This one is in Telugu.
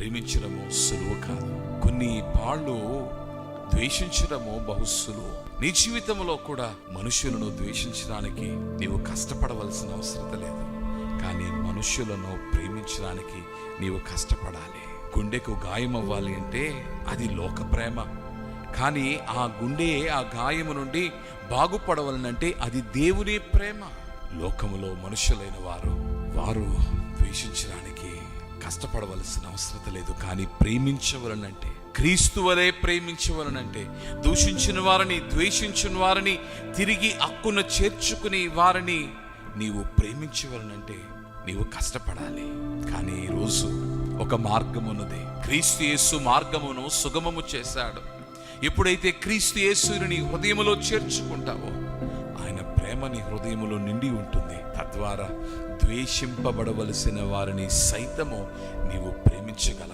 ప్రేమించడము సులువు కాదు. కొన్ని పాళ్ళు ద్వేషించడము బహు సులువు. నీ జీవితంలో కూడా మనుషులను ద్వేషించడానికి నీవు కష్టపడవలసిన అవసరం లేదు. కానీ మనుషులను ప్రేమించడానికి నీవు కష్టపడాలి. గుండెకు గాయం అవ్వాలి అంటే అది లోక ప్రేమ. కానీ ఆ గుండె ఆ గాయము నుండి బాగుపడవలనంటే అది దేవుని ప్రేమ. లోకములో మనుషులైన వారు వారు ద్వేషించడానికి కష్టపడవలసిన అవసరం లేదు. కానీ ప్రేమించవలనంటే క్రీస్తు వలె ప్రేమించవలనంటే దూషించిన వారిని ద్వేషించిన వారిని తిరిగి అక్కున చేర్చుకుని వారిని నీవు ప్రేమించవలనంటే నీవు కష్టపడాలి. కానీ ఈరోజు ఒక మార్గం ఉన్నది క్రీస్తు యేసు మార్గమును సుగమము చేశాడు. ఎప్పుడైతే క్రీస్తు యేసుని హృదయములో చేర్చుకుంటావో ఆయన ప్రేమ నీ హృదయములో నిండి ఉంటుంది. ద్వారా ద్వేషింపబడవలసిన వారిని సైతము నీవు ప్రేమించగలవు.